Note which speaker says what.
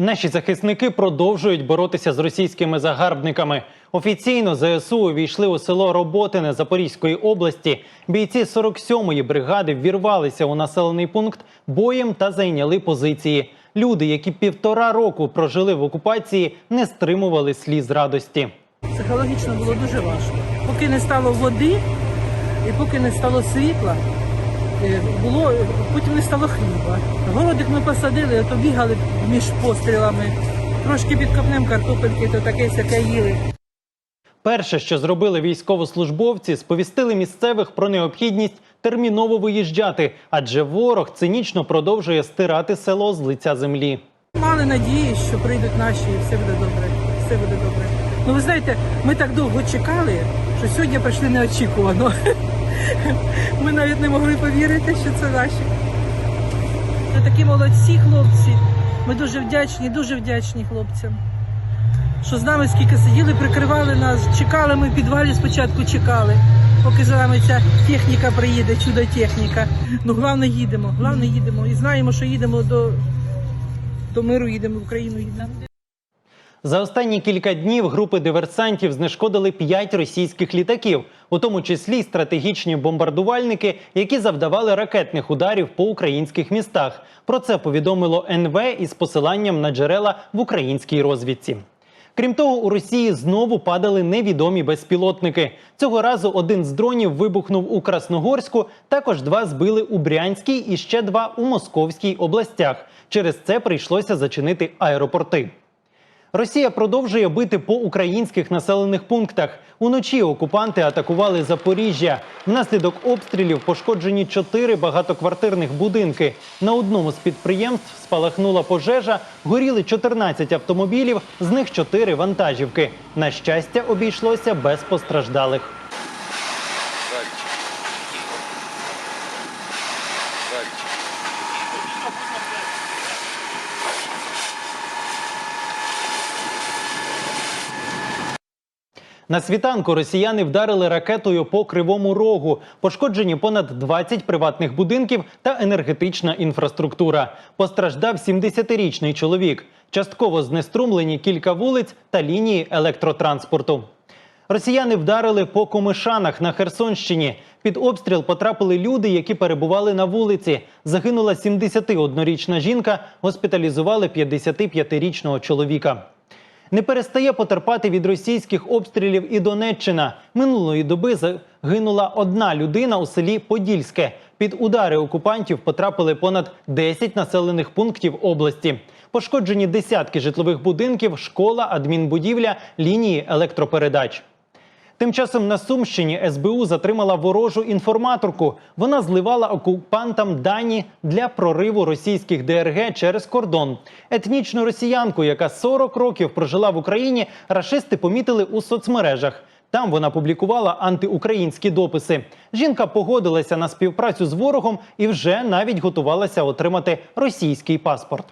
Speaker 1: Наші захисники продовжують боротися з російськими загарбниками. Офіційно ЗСУ увійшли у село Роботине Запорізької області. Бійці 47-ї бригади ввірвалися у населений пункт боєм та зайняли позиції. Люди, які півтора року прожили в окупації, не стримували сліз радості.
Speaker 2: Психологічно було дуже важко. Поки не стало води і поки не стало світла, було, потім не стало хліба. Городик ми посадили, то бігали між пострілами. Трошки під копнем картопельки, то таке сяке їли.
Speaker 1: Перше, що зробили військовослужбовці, сповістили місцевих про необхідність терміново виїжджати, адже ворог цинічно продовжує стирати село з лиця землі.
Speaker 2: Мали надії, що прийдуть наші, і все буде добре. Все буде добре. Ну ви знаєте, ми так довго чекали, що сьогодні прийшли неочікувано. Ми навіть не могли повірити, що це наші. Це такі молодці хлопці. Ми дуже вдячні, дуже вдячні хлопцям. Що з нами скільки сиділи, прикривали нас, чекали ми в підвалі спочатку чекали, поки за нами ця техніка приїде, чудо техніка. Ну, головне їдемо, головне їдемо. І знаємо, що їдемо до, до миру, їдемо в Україну. Їдемо.
Speaker 1: За останні кілька днів групи диверсантів знешкодили п'ять російських літаків, у тому числі стратегічні бомбардувальники, які завдавали ракетних ударів по українських містах. Про це повідомило НВ із посиланням на джерела в українській розвідці. Крім того, у Росії знову падали невідомі безпілотники. Цього разу один з дронів вибухнув у Красногорську, також два збили у Брянській і ще два у Московській областях. Через це прийшлося зачинити аеропорти. Росія продовжує бити по українських населених пунктах. Уночі окупанти атакували Запоріжжя. Внаслідок обстрілів пошкоджені чотири багатоквартирних будинки. На одному з підприємств спалахнула пожежа, горіли 14 автомобілів, з них 4 вантажівки. На щастя, обійшлося без постраждалих. На світанку росіяни вдарили ракетою по кривому рогу. Пошкоджені понад 20 приватних будинків та енергетична інфраструктура. Постраждав 70-річний чоловік. Частково знеструмлені кілька вулиць та лінії електротранспорту. Росіяни вдарили по комишанах на Херсонщині. Під обстріл потрапили люди, які перебували на вулиці. Загинула 71-річна жінка, госпіталізували 55-річного чоловіка. Не перестає потерпати від російських обстрілів і Донеччина. Минулої доби загинула одна людина у селі Подільське. Під удари окупантів потрапили понад 10 населених пунктів області. Пошкоджені десятки житлових будинків, школа, адмінбудівля, лінії електропередач. Тим часом на Сумщині СБУ затримала ворожу інформаторку. Вона зливала окупантам дані для прориву російських ДРГ через кордон. Етнічну росіянку, яка 40 років прожила в Україні, рашисти помітили у соцмережах. Там вона публікувала антиукраїнські дописи. Жінка погодилася на співпрацю з ворогом і вже навіть готувалася отримати російський паспорт.